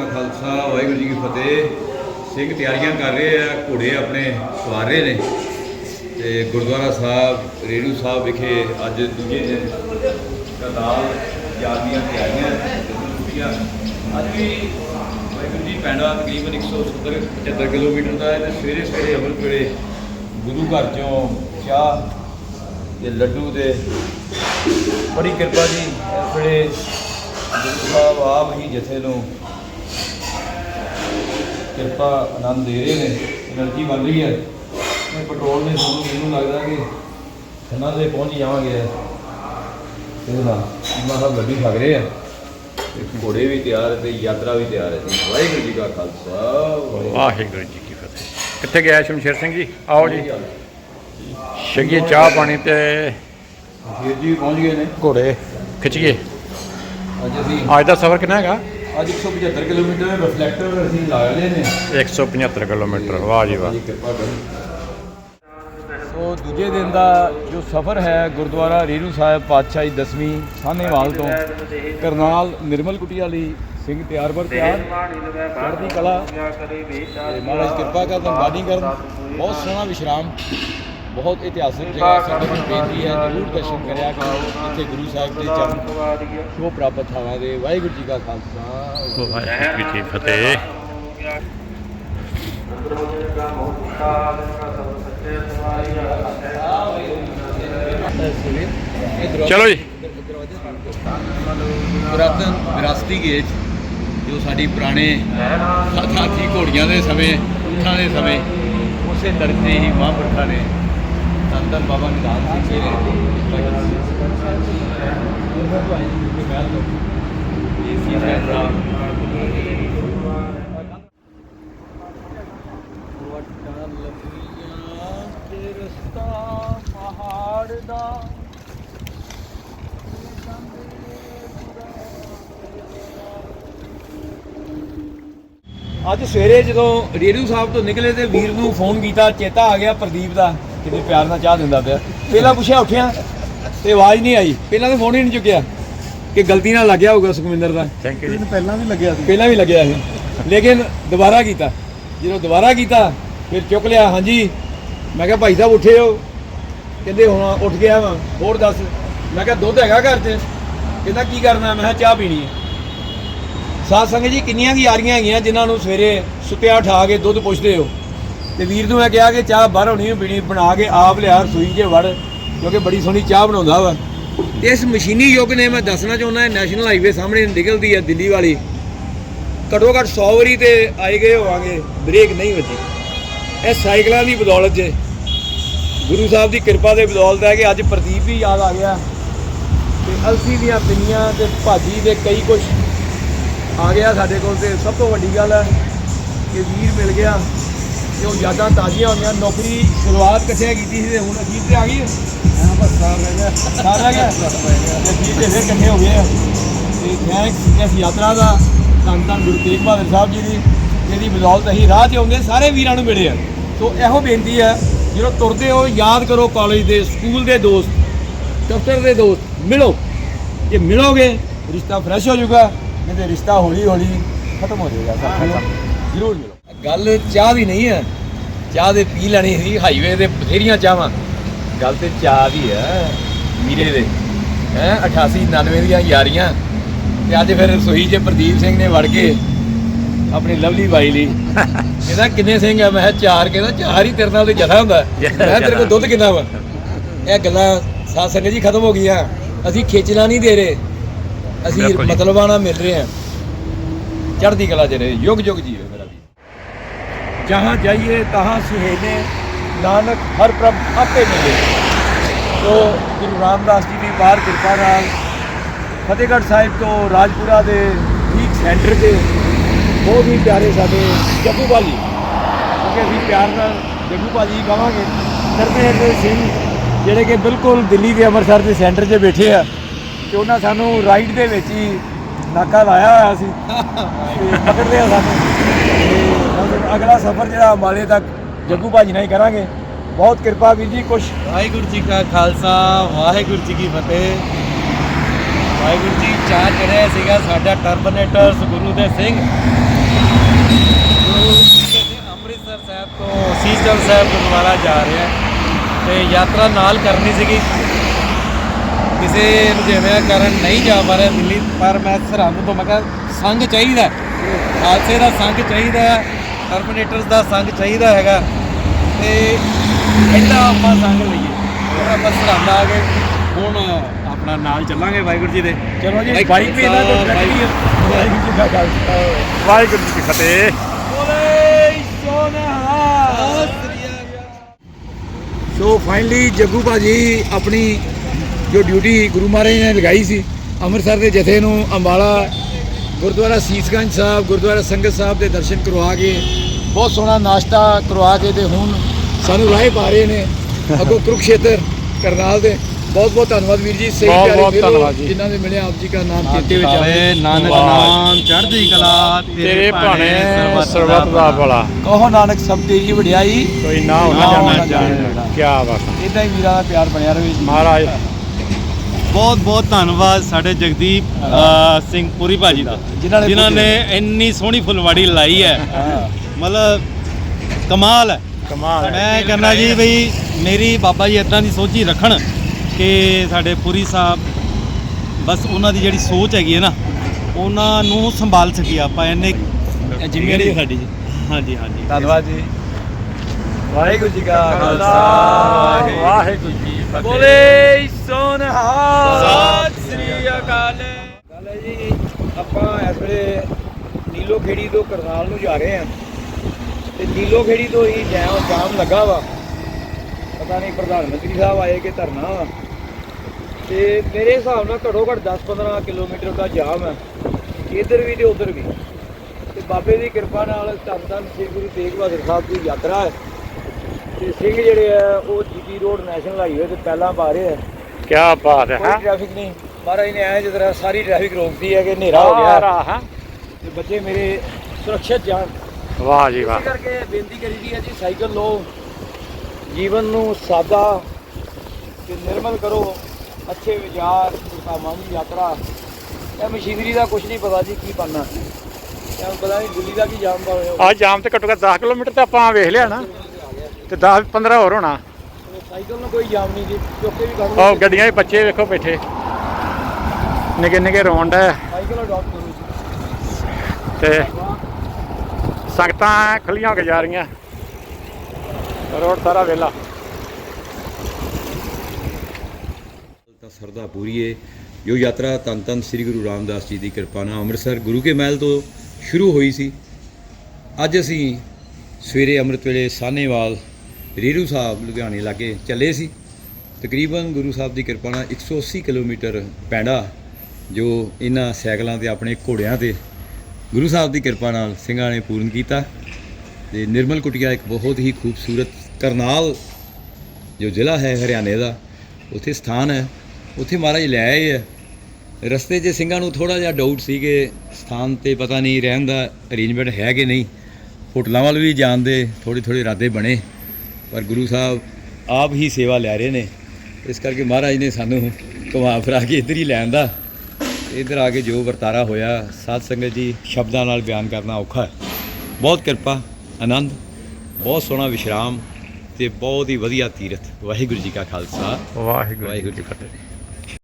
ਕਾ ਖਾਲਸਾ, ਵਾਹਿਗੁਰੂ ਜੀ ਕੀ ਫਤਿਹ। ਸਿੰਘ ਤਿਆਰੀਆਂ ਕਰ ਰਹੇ ਆ, ਘੋੜੇ ਆਪਣੇ ਸਵਾਰ ਰਹੇ ਨੇ। ਤੇ ਗੁਰਦੁਆਰਾ ਸਾਹਿਬ, ਰੇੜੂ ਸਾਹਿਬ ਵਿਖੇ ਅੱਜ ਦੂਜੇ ਦਿਨ ਕਦਾਲ ਯਾਦ ਦੀਆਂ ਤਿਆਰੀਆਂ ਛੁੱਟੀਆਂ ਅੱਜ ਵੀ ਵਾਹਿਗੁਰੂ ਜੀ ਪੈਂਡਾ ਤਕਰੀਬਨ 170 75 ਕਿਲੋਮੀਟਰ ਦਾ ਹੈ ਤੇ ਸਵੇਰੇ ਸਵੇਰੇ ਅਮਰ ਵੇਲੇ ਗੁਰੂ ਘਰ ਚੋਂ ਚਾਹ ਤੇ ਲੱਡੂ ਦੇ ਬੜੀ ਕਿਰਪਾ ਜੀ। ਇਸ ਵੇਲੇ ਗੁਰੂ ਸਾਹਿਬ ਆਪ ਹੀ ਜਥੇ ਨੂੰ ਕਿਰਪਾ ਆਨੰਦ ਦੇ ਰਹੇ ਨੇ એનર્ਜੀ ਬਣ ਰਹੀ ਹੈ। ਇਹ ਪੈਟਰੋਲ ਨੇ ਸਾਨੂੰ ਮੈਨੂੰ ਲੱਗਦਾ ਕਿ ਇਹਨਾਂ ਦੇ ਪਹੁੰਚ ਜਾਵਾਂਗੇ। ਇਹਦੇ ਨਾਲ ਇਹਨਾਂ ਦਾ ਗੱਡੀ ਫਗ ਰਹੇ ਆ। ਤੇ ਘੋੜੇ ਵੀ ਤਿਆਰ ਤੇ ਯਾਤਰਾ ਵੀ ਤਿਆਰ ਹੈ। ਵਾਹਿਗੁਰੂ ਜੀ ਕਾ ਖਾਲਸਾ ਵਾਹਿਗੁਰੂ ਜੀ ਕੀ ਫਤਿਹ। ਕਿੱਥੇ ਗਿਆ ਸ਼ਮਸ਼ੇਰ ਸਿੰਘ ਜੀ? ਆਓ ਜੀ। ਸ਼ਗੀ ਚਾਹ ਪਾਣੀ ਤੇ ਜੀ ਪਹੁੰਚ ਗਏ ਨੇ। ਘੋੜੇ ਖਿੱਚੀਏ ਅੱਜ ਅੱਜ ਦਾ ਸਫ਼ਰ ਕਿੰਨਾ ਹੈਗਾ? ਅੱਜ 175 ਕਿਲੋਮੀਟਰ ਰਿਫਲੈਕਟਰ ਅਸੀਂ ਲਾ ਲਏ ਨੇ। 175 ਕਿਲੋਮੀਟਰ ਵਾਹ ਜੀ ਵਾਹ। ਜੀ ਕਿਰਪਾ ਕਰੋ। ਸੋ ਦੂਜੇ ਦਿਨ ਦਾ ਜੋ ਸਫ਼ਰ ਹੈ ਗੁਰਦੁਆਰਾ ਰੇਣੂ ਸਾਹਿਬ ਪਾਤਸ਼ਾਹੀ ਦਸਵੀਂ ਸਾਹਨੇਵਾਲ ਤੋਂ ਕਰਨਾਲ ਨਿਰਮਲ ਕੁਟੀਆ ਲਈ ਸਿੰਘ ਤਿਆਰ ਬਰ ਤਿਆਰ ਚੜ੍ਹਦੀ ਕਲਾ। ਮਹਾਰਾਜ ਕਿਰਪਾ ਕਰਨ ਬਾਣੀ ਕਰਨ। ਬਹੁਤ ਸੋਹਣਾ ਵਿਸ਼ਰਾਮ। ਬਹੁਤ ਇਤਿਹਾਸਿਕ ਜਗ੍ਹਾ ਸੰਗਤ ਨੂੰ ਬੇਨਤੀ ਹੈ ਜ਼ਰੂਰ ਦਰਸ਼ਨ ਕਰਿਆ ਕਰੋ। ਇੱਥੇ ਗੁਰੂ ਸਾਹਿਬ ਦੇ ਚਰਨ ਸ਼ੋਭ ਪ੍ਰਾਪਤ ਥਾਵਾਂ ਦੇ ਵਾਹਿਗੁਰੂ ਜੀ ਕਾ ਖਾਲਸਾ। ਵਾਹਿਗੁਰੂ ਜੀ ਕੀ ਫਤਿਹ। ਚਲੋ ਜੀ। ਪੁਰਾਤਨ ਵਿਰਾਸਤੀ ਗੇਜ ਜੋ ਸਾਡੀ ਪੁਰਾਣੇ ਹਾਥੀ ਘੋੜੀਆਂ ਦੇ ਸਮੇਂ ਊਠਾਂ ਦੇ ਸਮੇਂ ਉਸੇ ਦਰਜੇ ਹੀ ਮਹਾਂਪੁਰਖਾਂ ਨੇ ਧੰਨ ਬਾਬਾ ਨਿਧਾਨ ਸਿੰਘ ਜੀ ਅੱਜ ਸਵੇਰੇ ਜਦੋਂ ਰੇੜੂ ਸਾਹਿਬ ਤੋਂ ਨਿਕਲੇ ਤੇ ਵੀਰ ਨੂੰ ਫੋਨ ਕੀਤਾ, ਚੇਤਾ ਆ ਗਿਆ ਪ੍ਰਦੀਪ ਦਾ। ਕਿਤੇ ਪਿਆਰ ਨਾਲ ਚਾਹ ਦਿੰਦਾ ਪਿਆ। ਪਹਿਲਾਂ ਪੁੱਛਿਆ ਉੱਠਿਆ? ਤੇ ਆਵਾਜ਼ ਨਹੀਂ ਆਈ। ਪਹਿਲਾਂ ਤਾਂ ਫੋਨ ਹੀ ਨਹੀਂ ਚੁੱਕਿਆ। ਕਿ ਗਲਤੀ ਨਾਲ ਲੱਗਿਆ ਹੋਊਗਾ ਸੁਖਵਿੰਦਰ ਦਾ। ਥੈਂਕ ਯੂ ਜੀ। ਪਹਿਲਾਂ ਵੀ ਲੱਗਿਆ ਸੀ। ਪਹਿਲਾਂ ਵੀ ਲੱਗਿਆ ਸੀ। ਲੇਕਿਨ ਦੁਬਾਰਾ ਕੀਤਾ। ਜਦੋਂ ਦੁਬਾਰਾ ਕੀਤਾ ਫਿਰ ਚੁੱਕ ਲਿਆ ਹਾਂਜੀ। ਮੈਂ ਕਿਹਾ ਭਾਈ ਸਾਹਿਬ ਉੱਠੇ ਹੋ। ਕਹਿੰਦੇ ਹੁਣ ਉੱਠ ਗਿਆ ਵਾਂ। ਹੋਰ ਦੱਸ? ਮੈਂ ਕਿਹਾ ਦੁੱਧ ਹੈਗਾ ਘਰ 'ਚ? ਕਹਿੰਦਾ ਕੀ ਕਰਨਾ? ਮੈਂ ਕਿਹਾ ਚਾਹ ਪੀਣੀ ਹੈ। ਸਾਧ ਸੰਗਤ ਜੀ ਕਿੰਨੀਆਂ ਕੀ ਯਾਰੀਆਂ ਹੈਗੀਆਂ ਜਿਨ੍ਹਾਂ ਨੂੰ ਸਵੇਰੇ ਸੁੱਤਿਆ ਉਠਾ ਕੇ ਦੁੱਧ ਪੁੱਛਦੇ ਹੋ। ਤੇ ਵੀਰ ਨੂੰ ਮੈਂ ਕਿਹਾ ਕਿ ਚਾਹ ਬਾਹਰੋਂ ਨਹੀਂ ਪੀਣੀ, ਬਣਾ ਕੇ ਆਪ ਲਿਆ, ਰਸੋਈ 'ਚ ਵੜ, ਕਿਉਂਕਿ ਬੜੀ ਸੋਹਣੀ ਚਾਹ ਬਣਾਉਂਦਾ ਵਾ। ਇਸ ਮਸ਼ੀਨੀ ਯੁੱਗ ਨੇ ਮੈਂ ਦੱਸਣਾ ਚਾਹੁੰਦਾ ਨੈਸ਼ਨਲ ਹਾਈਵੇ ਸਾਹਮਣੇ ਨਿਕਲਦੀ ਹੈ ਦਿੱਲੀ ਵਾਲੀ। ਘੱਟੋ ਘੱਟ 100 ਵਾਰੀ ਤੇ ਆਏ ਗਏ ਹੋਵਾਂਗੇ, ਬ੍ਰੇਕ ਨਹੀਂ ਵੱਜੀ। ਇਹ ਸਾਈਕਲਾਂ ਦੀ ਬਦੌਲਤ ਜੇ। ਗੁਰੂ ਸਾਹਿਬ ਦੀ ਕਿਰਪਾ ਦੇ ਬਦੌਲਤ ਹੈ ਕਿ ਅੱਜ ਪ੍ਰਦੀਪ ਵੀ ਯਾਦ ਆ ਗਿਆ। ਤੇ ਅਲਸੀ ਦੀਆਂ ਪਿੰਨੀਆਂ ਤੇ ਭਾਜੀ ਦੇ ਕਈ ਕੁਝ ਆ ਗਿਆ ਸਾਡੇ ਕੋਲ ਤੇ ਸਭ ਤੋਂ ਵੱਡੀ ਗੱਲ ਹੈ ਕਿ ਵੀਰ ਮਿਲ ਗਿਆ। ਤੇ ਉਹ ਯਾਦਾਂ ਤਾਜ਼ੀਆਂ ਹੋਈਆਂ ਨੌਕਰੀ ਸ਼ੁਰੂਆਤ ਕਿੱਥੇ ਕੀਤੀ ਸੀ ਤੇ ਹੁਣ ਅਖੀਰ ਤੇ ਆ ਗਈ? ਹੈ। ਹਾਂ ਬਸ ਸਾਰ ਰਹਿ ਗਿਆ। ਸਾਰਾ ਰਹਿ ਗਿਆ? ਤੇ ਅਖੀਰ ਤੇ ਫਿਰ ਇਕੱਠੇ ਹੋ ਗਏ ਆ। ਤੇ ਥੈਂਕਸ ਇਸ ਯਾਤਰਾ ਦਾ ਧੰਨ ਧੰਨ ਗੁਰੂ ਤੇਗ ਬਹਾਦਰ ਸਾਹਿਬ ਜੀ ਦੀ ਜਿਹਦੀ ਬਦੌਲਤ ਅਸੀਂ ਰਾਹ 'ਚ ਆਉਂਦੇ ਸਾਰੇ ਵੀਰਾਂ ਨੂੰ ਮਿਲੇ ਆ। ਸੋ ਇਹੋ ਬੇਨਤੀ ਹੈ ਜਦੋਂ ਤੁਰਦੇ ਹੋ ਯਾਦ ਕਰੋ ਕਾਲਜ ਦੇ ਸਕੂਲ ਦੇ ਦੋਸਤ ਦਫ਼ਤਰ ਦੇ ਦੋਸਤ ਮਿਲੋ। ਜੇ ਮਿਲੋਗੇ ਰਿਸ਼ਤਾ ਫਰੈਸ਼ ਹੋ ਜਾਊਗਾ ਨਹੀਂ ਤੇ ਰਿਸ਼ਤਾ ਹੌਲੀ ਹੌਲੀ ਖਤਮ ਹੋ ਜਾਏਗਾ ਜ਼ਰੂਰ ਮਿਲੋ। ਗੱਲ ਚਾਹ ਦੀ ਨਹੀਂ ਹੈ ਚਾਹ ਦੇ ਪੀ ਲੈਣੀ ਸੀ ਹਾਈਵੇ ਤੇ ਬਥੇਰੀਆਂ ਚਾਹਾਂ ਗੱਲ ਤੇ ਚਾਹ ਦੀ ਹੈ ਵੀਰੇ ਦੇ। ਹੈ 88 99 ਦੀਆਂ ਯਾਰੀਆਂ। ਤੇ ਅੱਜ ਫਿਰ ਰਸੋਈ 'ਚ ਪ੍ਰਦੀਪ ਸਿੰਘ ਨੇ ਵੜ ਕੇ ਆਪਣੀ ਲਵਲੀ ਬਾਈ ਲਈ। ਕਹਿੰਦਾ ਕਿੰਨੇ ਸਿੰਘ ਆ? ਮੈਂ ਚਾਰ। ਕਹਿੰਦਾ ਚਾਰ ਹੀ ਤੇਰੇ ਨਾਲ ਤੇ ਜਥਾ ਹੁੰਦਾ। ਮੈਂ ਤੇਰੇ ਕੋਲ ਦੁੱਧ ਕਿੰਨਾ ਵਾ? ਇਹ ਗੱਲਾਂ ਸਾਧ ਸੰਗਤ ਜੀ ਖਤਮ ਹੋ ਗਈਆਂ। ਅਸੀਂ ਖੇਚਣਾ ਨਹੀਂ ਦੇ ਰਹੇ। ਅਸੀਂ ਜੀ। ਮਤਲਬਾਨਾ ਮਿਲ ਰਹੇ ਹਾਂ। ਚੜ੍ਹਦੀ ਕਲਾ ਚ ਰਹੇ। ਯੁਗ ਯੁਗ ਜੀਵੇ ਜਹਾਂ ਜਾਈਏ ਤਹਾਂ ਸੁਹੇਲੇ ਨਾਨਕ ਹਰ ਪ੍ਰਭ ਆਪੇ ਮਿਲੇ ਤੋ ਗੁਰੂ ਰਾਮਦਾਸ ਜੀ ਦੀ ਬਾਹਰ ਕਿਰਪਾ ਨਾਲ ਫਤਿਹਗੜ੍ਹ ਸਾਹਿਬ ਤੋਂ ਰਾਜਪੁਰਾ ਦੇ ਠੀਕ ਸੈਂਟਰ ਤੇ ਬਹੁਤ ਹੀ ਪਿਆਰੇ ਸਾਡੇ ਜੱਗੂ ਭਾਜੀ ਕਿਉਂਕਿ ਅਸੀਂ ਪਿਆਰ ਨਾਲ ਜੱਗੂ ਭਾਜੀ ਕਹਾਂਗੇ ਸਰਦੇ ਸਿੰਘ ਜਿਹੜੇ ਕਿ ਬਿਲਕੁਲ ਦਿੱਲੀ ਦੇ ਅੰਮ੍ਰਿਤਸਰ ਦੇ ਸੈਂਟਰ 'ਚ ਬੈਠੇ ਆ ਤੇ ਉਹਨਾਂ ਸਾਨੂੰ ਰਾਈਡ ਦੇ ਵਿੱਚ ਹੀ ਨਾਕਾ ਲਾਇਆ ਹੋਇਆ ਸੀ ਪਕੜਦੇ ਆ ਸਾਨੂੰ ਅਗਲਾ ਸਫ਼ਰ ਜਿਹੜਾ ਅੰਬਾਲੇ ਤੱਕ ਜੱਗੂ ਭਾਜੀ ਨਾਲ ਹੀ ਕਰਾਂਗੇ। ਬਹੁਤ ਕਿਰਪਾ ਵੀਰ ਜੀ, ਕੁਛ ਵਾਹਿਗੁਰੂ ਜੀ ਕਾ ਖਾਲਸਾ, ਵਾਹਿਗੁਰੂ ਜੀ ਕੀ ਫਤਿਹ। ਵਾਹਿਗੁਰੂ ਜੀ ਚਾਹ ਚੜਿਆ ਸੀਗਾ ਸਾਡਾ ਟਰਬਨੇਟਰ ਗੁਰੂ ਦੇ ਸਿੰਘ। ਅੰਮ੍ਰਿਤਸਰ ਸਾਹਿਬ ਤੋਂ ਸੀਸਲ ਸਾਹਿਬ ਗੁਰਦੁਆਰਾ ਜਾ ਰਿਹਾ ਤੇ ਯਾਤਰਾ ਨਾਲ ਕਰਨੀ ਸੀਗੀ। ਕਿਸੇ ਰੁਝੇਵਿਆਂ ਕਾਰਨ ਨਹੀਂ ਜਾ ਪਾ ਰਿਹਾ ਦਿੱਲੀ, ਪਰ ਮੈਂ ਸਰਹੰਦ ਤੋਂ ਮੈਂ ਕਿਹਾ ਸੰਗ ਚਾਹੀਦਾ ਖਾਲਸੇ ਦਾ ਸੰਗ ਚਾਹੀਦਾ ਟਰਮੀਨੇਟਰਸ ਦਾ ਸੰਗ ਚਾਹੀਦਾ ਹੈਗਾ ਤੇ ਇੱਦਾਂ ਆਪਾਂ ਸੰਗ ਲਈਏ। ਫਿਰ ਆਪਾਂ ਸਰਹੰਦ ਆ ਗਏ। ਹੁਣ ਆਪਣਾ ਨਾਲ ਚੱਲਾਂਗੇ ਵਾਹਿਗੁਰੂ ਜੀ ਦੇ। ਚਲੋ ਜੀ ਬਾਈਕ ਵੀ ਇਹਨਾਂ ਤੋਂ ਟਰੈਕਟਰੀ ਵਾਹਿਗੁਰੂ ਜੀ ਦਾ ਖਾਲਸਾ ਵਾਹਿਗੁਰੂ ਜੀ ਕੀ ਫਤਿਹ। ਬੋਲੇ ਸੋਨਹਾ ਸੋ ਫਾਈਨਲੀ ਜੱਗੂ ਭਾਜੀ ਆਪਣੀ ਜੋ ਡਿਊਟੀ ਗੁਰੂ ਮਹਾਰਾਜ ਨੇ ਲਗਾਈ ਸੀ ਅੰਮ੍ਰਿਤਸਰ ਦੇ ਜਥੇ ਨੂੰ ਅੰਬਾਲਾ ਗੁਰਦੁਆਰਾ ਸੀਸਗੰਜ ਸਾਹਿਬ ਗੁਰਦੁਆਰਾ ਸੰਗਤ ਸਾਹਿਬ ਦੇ ਦਰਸ਼ਨ ਕਰਵਾ ਕੇ ਬਹੁਤ ਸੋਹਣਾ ਨਾਸ਼ਤਾ ਕਰਵਾ ਕੇ ਤੇ ਹੁਣ ਸਾਨੂੰ ਰਾਹ ਪਾ ਰਹੇ ਨੇ ਅੱਗੋਂ ਕੁਰੂਕਸ਼ੇਤਰ ਕਰਨਾਲ ਦੇ। ਬਹੁਤ ਬਹੁਤ ਧੰਨਵਾਦ ਵੀਰ ਜੀ ਸਹੀ ਪਿਆਰੇ ਜੀ। ਜਿਨ੍ਹਾਂ ਨੇ ਮਿਲਿਆ ਆਪ ਜੀ ਦਾ ਨਾਮ ਚੇਤੇ ਵਿੱਚ ਆਵੇ ਨਾਨਕ। ਨਾਮ ਚੜ੍ਹਦੀ ਕਲਾ ਤੇਰੇ ਭਾਣੇ ਸਰਬਤ ਦਾ ਭਲਾ। ਕਹੋ ਨਾਨਕ ਸਭ ਤੇਰੀ ਵਡਿਆਈ। ਕੋਈ ਨਾ ਹੋਣਾ ਜਾਣਾ। ਕੀ ਬਾਤ ਇਦਾਂ ਹੀ ਵੀਰਾਂ ਦਾ ਪਿਆਰ ਬਣਿਆ ਰਹੇ ਜੀ। ਮਹਾਰਾਜ ਬਹੁਤ ਬਹੁਤ ਧੰਨਵਾਦ ਸਾਡੇ ਜਗਦੀਪ ਅ, ਸਿੰਘ ਪੁਰੀ ਭਾਜੀ ਦਾ ਜਿਨ੍ਹਾਂ ਨੇ ਜਿਨ੍ਹਾਂ ਨੇ ਇੰਨੀ ਸੋਹਣੀ ਫੁਲਵਾੜੀ ਲਾਈ ਹੈ। ਮਤਲਬ ਕਮਾਲ ਹੈ। ਕਮਾਲ ਮੈਂ ਕਹਿੰਦਾ ਜੀ ਬਈ ਮੇਰੀ ਬਾਬਾ ਜੀ ਇਦਾਂ ਦੀ ਸੋਚ ਹੀ ਰੱਖਣ ਕਿ ਸਾਡੇ ਪੁਰੀ ਸਾਹਿਬ ਬਸ ਉਹਨਾਂ ਦੀ ਜਿਹੜੀ ਸੋਚ ਹੈਗੀ ਹੈ ਨਾ ਉਹਨਾਂ ਨੂੰ ਸੰਭਾਲ ਸਕੀਏ ਆਪਾਂ ਇੰਨੇ ਜ਼ਿੰਮੇਵਾਰੀ ਸਾਡੀ ਜੀ। ਹਾਂਜੀ ਹਾਂਜੀ। ਧੰਨਵਾਦ ਜੀ। ਵਾਹਿਗੁਰੂ ਜੀ ਕਾ ਖਾਲਸਾ। ਵਾਹਿਗੁਰੂ ਜੀ ਕੀ ਫਤਿਹ। ਬੋਲੇ ਸੋਨਹਾ ਸਤਿ ਸ੍ਰੀ ਅਕਾਲ। ਗੱਲ ਹੈ ਜੀ ਆਪਾਂ ਇਸ ਵੇਲੇ ਨੀਲੋ ਖੇੜੀ ਤੋਂ ਕਰਨਾਲ ਨੂੰ ਜਾ ਰਹੇ ਹਾਂ। ਤੇ ਨੀਲੋ ਖੇੜੀ ਤੋਂ ਹੀ ਜਾਮ ਜਾਮ ਲੱਗਾ ਵਾ। ਪਤਾ ਨਹੀਂ ਪ੍ਰਧਾਨ ਮੰਤਰੀ ਸਾਹਿਬ ਆਏ ਕਿ ਧਰਨਾ ਵਾ। ਤੇ ਮੇਰੇ ਹਿਸਾਬ ਨਾਲ ਘੱਟੋ ਘੱਟ 10-15 ਕਿਲੋਮੀਟਰ ਦਾ ਜਾਮ ਹੈ। ਇੱਧਰ ਵੀ ਤੇ ਉੱਧਰ ਵੀ। ਤੇ ਬਾਬੇ ਦੀ ਕਿਰਪਾ ਨਾਲ ਧੰਨ ਧੰਨ ਸ੍ਰੀ ਗੁਰੂ ਤੇਗ ਬਹਾਦਰ ਸਾਹਿਬ ਦੀ ਯਾਤਰਾ ਹੈ। ਤੇ ਸਿੰਘ ਜਿਹੜੇ ਆ ਉਹ ਜੀਟੀ ਰੋਡ ਨੈਸ਼ਨਲ ਹਾਈਵੇ ਤੇ ਪਹਿਲਾਂ ਪਾ ਰਹੇ ਆ। ਕੀ ਬਾਤ ਹੈ ਕੋਈ ਹਾਂ? ਟ੍ਰੈਫਿਕ ਨਹੀਂ। ਮਹਾਰਾਜ ਨੇ ਐਂ ਜਿਸ ਸਾਰੀ ਟ੍ਰੈਫਿਕ ਰੋਕਦੀ ਹੈ ਕਿ ਹਨੇਰਾ ਹੋ ਗਿਆ। ਸਾਰਾ, ਹਾਂ? ਤੇ ਬੱਚੇ ਮੇਰੇ ਸੁਰੱਖਿਅਤ ਜਾਣ। ਵਾਹ ਜੀ ਇਸੇ ਵਾਹ। ਕਰਕੇ ਬੇਨਤੀ ਕਰੀਦੀ ਹੈ ਜੀ ਸਾਈਕਲ ਲਓ ਜੀਵਨ ਨੂੰ ਸਾਦਾ ਤੇ ਨਿਰਮਲ ਕਰੋ ਅੱਛੇ ਵਿਚਾਰ ਕਾਮਾਂ ਦੀ ਯਾਤਰਾ। ਇਹ ਮਸ਼ੀਨਰੀ ਦਾ ਕੁਝ ਨਹੀਂ ਪਤਾ ਜੀ ਕੀ ਬਣਨਾ। ਇਹ ਪਤਾ ਨਹੀਂ ਦਾ ਕੀ ਜਾਮ ਦਾ ਹੋਇਆ ਆ ਜਾਮ ਤੇ ਘੱਟੋ ਘੱਟ 10 ਕਿਲੋਮੀਟਰ ਤੇ ਆਪਾਂ ਵੇਖ ਲਿਆ ਨਾ। ਤੇ 10 15 ਹੋਰ ਹੋਣਾ। ਸਾਈਕਲ ਨੂੰ ਕੋਈ ਜਾਮ ਨਹੀਂ ਜੀ ਚੁੱਕੇ ਵੀ ਕੱਢ ਉਹ ਗੱਡੀਆਂ ਦੇ ਬੱਚੇ ਵੇਖੋ ਬੈਠੇ। ਨਿੱਕੇ ਨਿੱਕੇ ਰੌਂਡ ਹੈ ਸਾਈਕਲ ਅਡਾਪਟ ਕਰੋ ਜੀ। ਤੇ ਸੰਗਤਾਂ ਖਲੀਆਂ ਹੋ ਕੇ ਜਾ ਰਹੀਆਂ। ਰੋਡ ਸਾਰਾ ਵੇਲਾ ਤਾਂ ਸਰਦਾ ਪੂਰੀਏ ਜੋ ਯਾਤਰਾ ਧੰਨ ਧੰਨ ਸ੍ਰੀ ਗੁਰੂ ਰਾਮਦਾਸ ਜੀ ਦੀ ਕਿਰਪਾ ਨਾਲ ਅੰਮ੍ਰਿਤਸਰ ਗੁਰੂ ਕੇ ਮਹਿਲ ਤੋਂ ਸ਼ੁਰੂ ਹੋਈ ਸੀ। ਅੱਜ ਅਸੀਂ ਸਵੇਰੇ ਅੰਮ੍ਰਿਤ ਵੇਲੇ ਸਾਹਨੇਵਾਲ ਰੀਰੂ ਸਾਹਿਬ ਲੁਧਿਆਣੇ ਲਾਗੇ ਚੱਲੇ ਸੀ। ਤਕਰੀਬਨ ਗੁਰੂ ਸਾਹਿਬ ਦੀ ਕਿਰਪਾ ਨਾਲ 180 ਕਿਲੋਮੀਟਰ ਪੈਂਡਾ, ਜੋ ਇਹਨਾਂ ਸਾਈਕਲਾਂ ਤੇ ਆਪਣੇ ਘੋੜਿਆਂ ਤੇ ਗੁਰੂ ਸਾਹਿਬ ਦੀ ਕਿਰਪਾ ਨਾਲ ਸਿੰਘਾਂ ਨੇ ਪੂਰਨ ਕੀਤਾ ਤੇ ਨਿਰਮਲ ਕੁਟੀਆ ਇੱਕ ਬਹੁਤ ਹੀ ਖੂਬਸੂਰਤ ਕਰਨਾਲ, ਜੋ ਜ਼ਿਲ੍ਹਾ ਹੈ ਹਰਿਆਣੇ ਦਾ, ਉੱਥੇ ਸਥਾਨ ਹੈ। ਉੱਥੇ ਮਹਾਰਾਜ ਲੈ ਆਏ ਹੈ ਰਸਤੇ 'ਚ ਸਿੰਘਾਂ ਨੂੰ ਥੋੜਾ ਜਿਹਾ ਡਾਊਟ ਸੀ ਕਿ ਸਥਾਨ ਤੇ ਪਤਾ ਨਹੀਂ ਰਹਿਣ ਦਾ ਅਰੇਂਜਮੈਂਟ ਹੈ ਕਿ ਨਹੀਂ। ਹੋਟਲਾਂ ਵੱਲ ਵੀ ਜਾਣ ਦੇ ਥੋੜੀ ਥੋੜੀ ਇਰਾਦੇ ਬਣੇ। ਪਰ ਗੁਰੂ ਸਾਹਿਬ ਆਪ ਹੀ ਸੇਵਾ ਲੈ ਰਹੇ ਨੇ। ਇਸ ਕਰਕੇ ਮਹਾਰਾਜ ਨੇ ਸਾਨੂੰ ਘੁਮਾ ਫਿਰਾ ਕੇ ਇੱਧਰ ਹੀ ਲੈਣ ਦਾ। ਇੱਧਰ ਆ ਕੇ ਜੋ ਵਰਤਾਰਾ ਹੋਇਆ ਸਾਧ ਸੰਗਤ ਜੀ ਸ਼ਬਦਾਂ ਨਾਲ ਬਿਆਨ ਕਰਨਾ ਔਖਾ ਹੈ। ਬਹੁਤ ਕਿਰਪਾ ਆਨੰਦ ਬਹੁਤ ਸੋਹਣਾ ਵਿਸ਼ਰਾਮ ਤੇ ਬਹੁਤ ਹੀ ਵਧੀਆ ਤੀਰਥ। ਵਾਹਿਗੁਰੂ ਜੀ ਕਾ ਖਾਲਸਾ। ਵਾਹਿਗੁਰੂ ਜੀ ਵਾਹਿਗੁਰੂ ਕੀ ਜੀ ਫਤਿਹ।